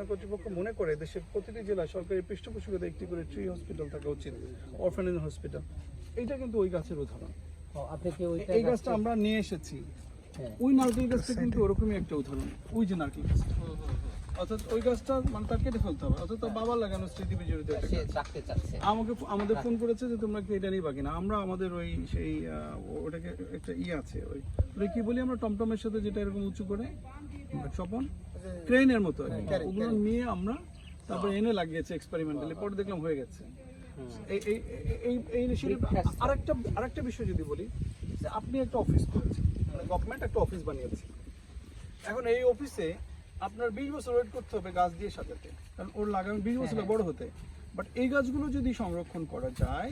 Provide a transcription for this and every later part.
কর্তৃপক্ষ মনে করে দেশের প্রতিটি জেলায় সরকারি পৃষ্ঠপোষকতা একটি করে ট্রি হসপিটাল থাকা উচিত অরফানেজ হসপিটাল এইটা কিন্তু ওই গাছের উদাহরণ। ও, আপনি কি এই গাছটা আমরা নিয়ে এসেছি। হ্যাঁ। ওই নারকেল গাছটা কিন্তু ওরকমই একটা উদাহরণ। ওই যে নারকেল গাছটা। অর্থাৎ ওই গাছটা মানে তার কেটে ফেলতে হবে। অর্থাৎ তার বাবার লাগানো স্মৃতি বিজড়িত আমাকে আমাদের ফোন করেছে যে তোমরা কি এটা নিবা কিনা? আমরা আমাদের ওই সেই ওটাকে একটা ই আছে ওই ওটা কি বলি আমরা? টমটমের সাথে যেটা এরকম উঁচু করে স্বপন? ক্রেনের মতো ওগুলো নিয়ে আমরা তারপরে এনে লাগিয়েছে এক্সপেরিমেন্টালি পরে দেখলাম হয়ে গেছে। এই এই এই এই initiative- আরেকটা আরেকটা বিষয় যদি বলি যে আপনি একটা অফিস করেছেন মানে গভর্নমেন্ট একটা অফিস বানিয়েছে। এখন এই অফিসে আপনার বিশ বছর ওয়েট করতে হবে গাছ দিয়ে সাজাতে। কারণ ওর লাগানো বিশ বছর বড় হতে। বাট এই গাছগুলো যদি সংরক্ষণ করা যায়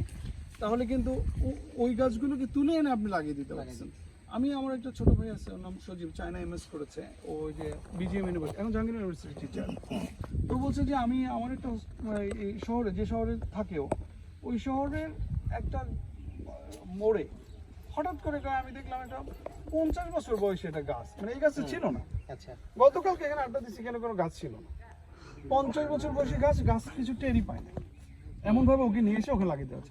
তাহলে কিন্তু ওই গাছগুলোকে তুলে এনে আপনি লাগিয়ে দিতে পারছেন। আমি আমার একটা ছোট ভাই আছে ওর নাম সজীব চায়না এমএস করেছে। ও ওই যে বিজিএম ইউনিভার্সিটি এখন জাহাঙ্গীর ইউনিভার্সিটি টিচার তো বলছে যে আমি আমার একটা মানে এই শহরে যে শহরে থাকেও ওই শহরের একটা মোড়ে হঠাৎ করে আমি দেখলাম একটা পঞ্চাশ বছর বয়সে একটা গাছ। মানে এই গাছটা ছিল না। আচ্ছা। গতকালকে এখানে আড্ডা দিচ্ছি এখানে কোনো গাছ ছিল না। পঞ্চাশ বছর বয়সী গাছ গাছ কিছু টেরই পায় না। এমন ভাবে ওকে নিয়ে এসে ওকে লাগিয়ে দেওয়া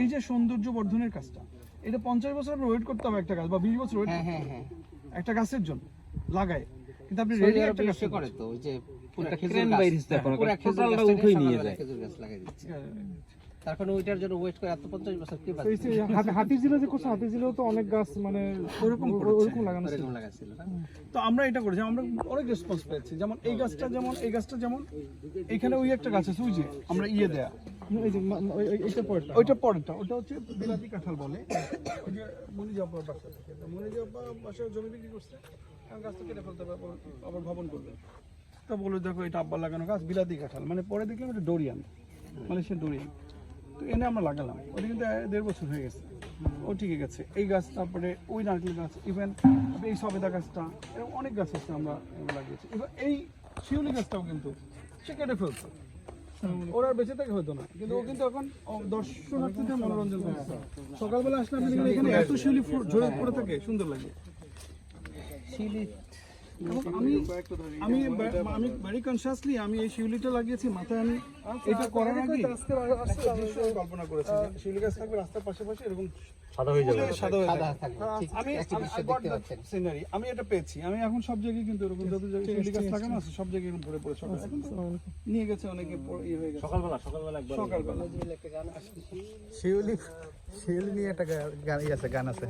এই যে সৌন্দর্য বর্ধনের কাজটা এটা পঞ্চাশ বছর ওয়েট করতে হবে একটা গাছ বা বিশ বছর ওয়েট হ্যাঁ হ্যাঁ হ্যাঁ। একটা গাছের জন্য লাগায়। কিন্তু আপনি রেডি একটা গাছ করে তো ওই যে পুরো খেজুর গাছ। বাইরে ইস্তেফা করে, পুরো খেজুর গাছটাকে উঠেই নিয়ে যায়। খেজুর গাছ লাগাই দিচ্ছে তার কারণে ওইটার জন্য ওয়েট করে এত পঞ্চাশ বছর কি হাতির জিলা যে করছে হাতির জিলাও তো অনেক গাছ মানে ওরকম ওরকম লাগানো ছিল। এরকম তো আমরা এটা করেছি আমরা অনেক রেসপন্স পেয়েছি। যেমন এই গাছটা যেমন এই গাছটা যেমন এখানে ওই একটা গাছ আছে ওই যে আমরা ইয়ে দেয়া। ওইটা পরেরটা ওটা হচ্ছে বিলাতি কাঁঠাল বলে। ওই যে মনিজাপার বাসা থেকে তো জমি বিক্রি করছে। কেটে ফেলতে হবে আবার- আবার ভবন করবে। তা বলে দেখো এটা আব্বা লাগানো গাছ বিলাতি কাঁঠাল। মানে পরে দেখলাম এটা ডোরিয়ান। মানে সে ডোরিয়ান। তো এনে আমরা লাগালাম। ওটা কিন্তু দেড় বছর হয়ে গেছে। ও ঠিকই গেছে। এই গাছ, তারপরে ওই নারকেল গাছ ইভেন এই সবেদা গাছটা, এরকম অনেক গাছ আছে আমরা লাগিয়েছি। এবার এই শিউলি গাছটাও কিন্তু সে কেটে ফেলছে। ওরা বেঁচে থাকে হতো না। কিন্তু ও কিন্তু এখন দর্শনার্থীদের মনোরঞ্জন করছে সকালবেলা আসলে আপনি এখানে এত শিউলি ঝরে পড়ে থাকে, সুন্দর লাগে। এবং আমি আমি আমি ভেরি কনসিয়াসলি আমি এই শিউলিটা লাগিয়েছি মাথায় আমি এটা করার আগে কল্পনা করেছি শিউলি গাছ থাকবে রাস্তার পাশাপাশি এরকম সাদা হয়ে যাবে। সাদা হয়ে ঠিক আমি সিনারি আমি এটা পেয়েছি। আমি এখন সব জায়গায় কিন্তু এরকম যত জায়গায় শিউলি গাছ লাগানো আছে সব জায়গায় এরকম ভরে পড়ে সকাল এখন নিয়ে গেছে অনেকে ইয়ে হয়ে গেছে। সকালবেলা সকালবেলা একবার। সকালবেলা। শিউলি শিউলি নিয়ে একটা গান গান আছে গান আছে।